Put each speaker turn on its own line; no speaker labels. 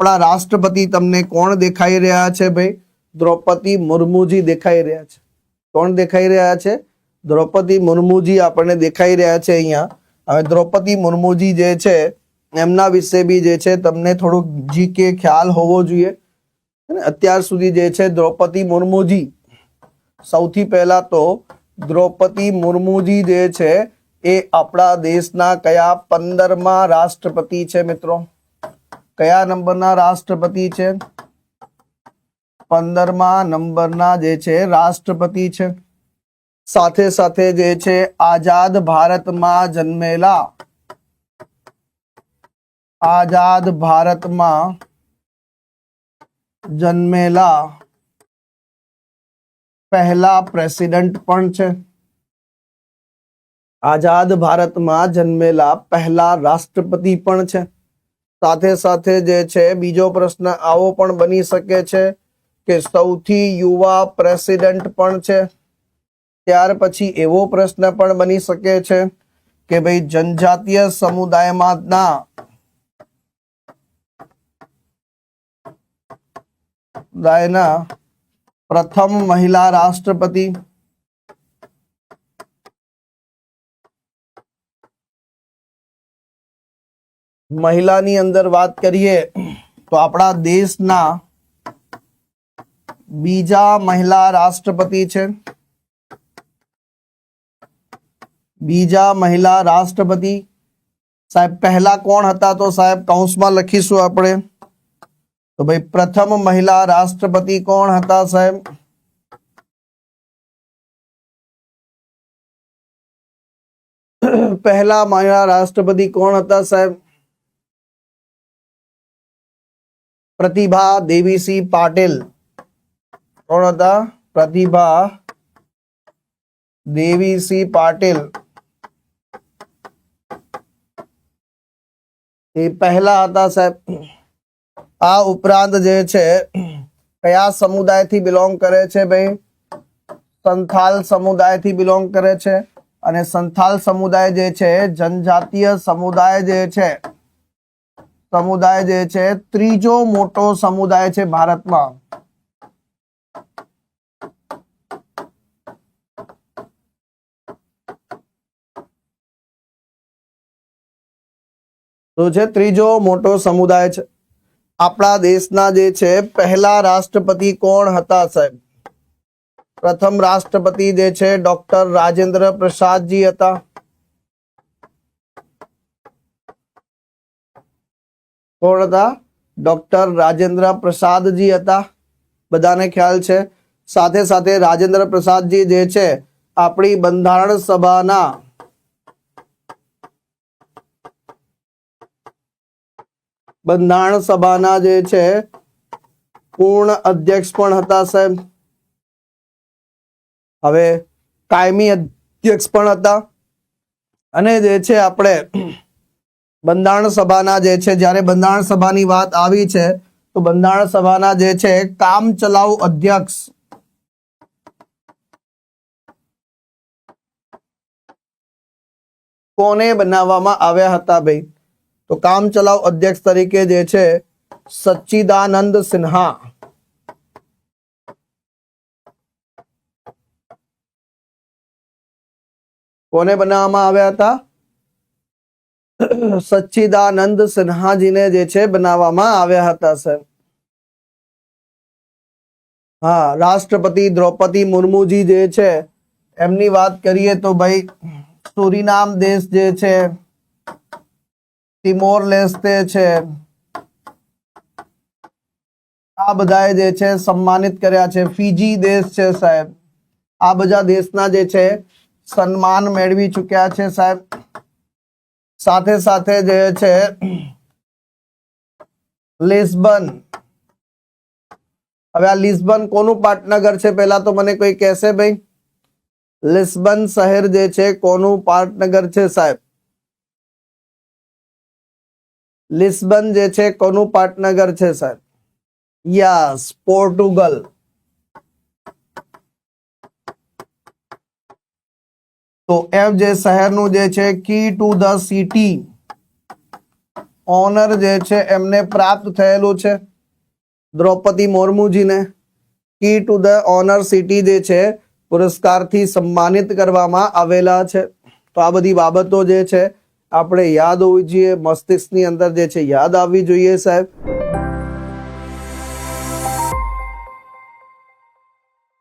આપણા રાષ્ટ્રપતિ તમને કોણ દેખાઈ રહ્યા છે ભાઈ? દ્રૌપદી મુર્મુજી દેખાઈ રહ્યા છે. કોણ દેખાઈ રહ્યા છે? દ્રૌપદી મુર્મુજી આપણને દેખાઈ રહ્યા છે અહીંયા. હવે દ્રૌપદી મુર્મુજી જે છે, એમના વિશે બી જે છે, તમને થોડુંક જીકે ખ્યાલ હોવો જોઈએ. અત્યાર સુધી જે છે, દ્રૌપદી મુર્મુજી. સૌથી પહેલા તો દ્રૌપદી મુર્મુજી જે છે, એ આપણા દેશના કયા પંદરમા રાષ્ટ્રપતિ છે મિત્રો? કયા નંબરના રાષ્ટ્રપતિ છે? પંદરમા નંબરના જે છે, રાષ્ટ્રપતિ છે. સાથે સાથે જે છે, આઝાદ ભારતમાં જન્મેલા. આઝાદ ભારતમાં જન્મેલા પહેલા પ્રેસિડેન્ટ પણ છે. આઝાદ ભારતમાં જન્મેલા પહેલા રાષ્ટ્રપતિ પણ છે. સાથે સાથે જે છે, બીજો પ્રશ્ન આવો પણ બની શકે છે કે સૌથી યુવા પ્રેસિડેન્ટ પણ છે. ત્યાર પછી એવો પ્રશ્ન પણ બની શકે છે કે ભાઈ જનજાતીય સમુદાયમાં ના. સમુદાયના પ્રથમ મહિલા રાષ્ટ્રપતિ મહિલાની અંદર વાત કરીએ તો આપણા દેશના બીજા મહિલા રાષ્ટ્રપતિ છે. બીજા મહિલા રાષ્ટ્રપતિ. સાહેબ, પહેલા કોણ હતા તો સાહેબ, કૌંસમાં લખીશું આપણે. તો ભાઈ, પ્રથમ મહિલા રાષ્ટ્રપતિ કોણ હતા સાહેબ? પહેલા મહિલા રાષ્ટ્રપતિ કોણ હતા સાહેબ? પ્રતિભા દેવીસિંહ પાટીલ. કોણ હતા? પ્રતિભા દેવીસિંહ પાટીલ. એ પહેલા હતા સાહેબ. આ ઉપરાંત જે છે, કયા સમુદાયથી બિલોંગ કરે છે ભાઈ? સંથાલ સમુદાયથી બિલોંગ કરે છે. અને સંથાલ સમુદાય જે છે, જનજાતીય સમુદાય જે છે સમુદાય જે છે, ત્રીજો મોટો સમુદાય છે ભારતમાં. તો છે ત્રીજો મોટો સમુદાય છે, આપણા દેશના જે છે, પહેલા રાષ્ટ્રપતિ કોણ હતા સાહેબ? પ્રથમ રાષ્ટ્રપતિ જે છે, ડોક્ટર રાજેન્દ્ર પ્રસાદજી હતા. કોણ હતા ડોક્ટર રાજેન્દ્ર પ્રસાદજી હતા. બધાને ખ્યાલ છે. સાથે સાથે રાજેન્દ્ર પ્રસાદજી જે છે, આપણી બંધારણ સભાના બંધારણ સભાના જે છે, પૂર્ણ અધ્યક્ષ પણ હતા સાહેબ. હવે કાયમી અધ્યક્ષ પણ હતા. અને જે છે, આપણે બંધારણ સભાના જે છે, જ્યારે બંધારણ સભાની વાત આવી છે, તો બંધારણ સભાના જે છે, કામ ચલાઉ અધ્યક્ષ. કોને બનાવવામાં આવ્યા હતા ભાઈ? તો કામ ચલાઉ અધ્યક્ષ તરીકે જે છે, સચ્ચિદાનંદ સિન્હા. કોને બનાવવામાં આવ્યા હતા? સચ્ચિદાનંદ સિન્હાજીને જે છે બનાવવામાં આવ્યા હતા સર હા, રાષ્ટ્રપતિ દ્રૌપદી મુર્મુજી જે છે, એમની વાત કરીએ તો ભાઈ, સુરીનામ દેશ જે છે, તિમોર લેસ્તે છે, આ બધાએ જે છે સન્માનિત કર્યા છે. ફીજી દેશ છે, સાહેબ. આ બધા દેશના જે છે સન્માન મેળવી ચૂક્યા છે, સાહેબ. સાથે સાથે જે છે, લિસ્બન. હવે આ લિસ્બન કોનું પાટનગર છે? પહેલા તો મને કોઈ કહેશે ભાઈ. લિસ્બન શહેર જે છે, કોનું પાટનગર છે સાહેબ? લિસ્બન જે છે, કોનું પાટનગર છે સાહેબ? Yes, Portugal. તો એમ જે શહેરનું જે છે key to the city honour જે છે, એમને પ્રાપ્ત થયેલું છે. Draupadi મુર્મુજીને key to the honour city જે છે, પુરસ્કારથી સન્માનિત કરવામાં આવેલા છે. તો આ બધી બાબતો જે છે, આપણે યાદ હોવી જોઈએ. મસ્તિષ્કની અંદર જે છે, યાદ આવવી જોઈએ સાહેબ.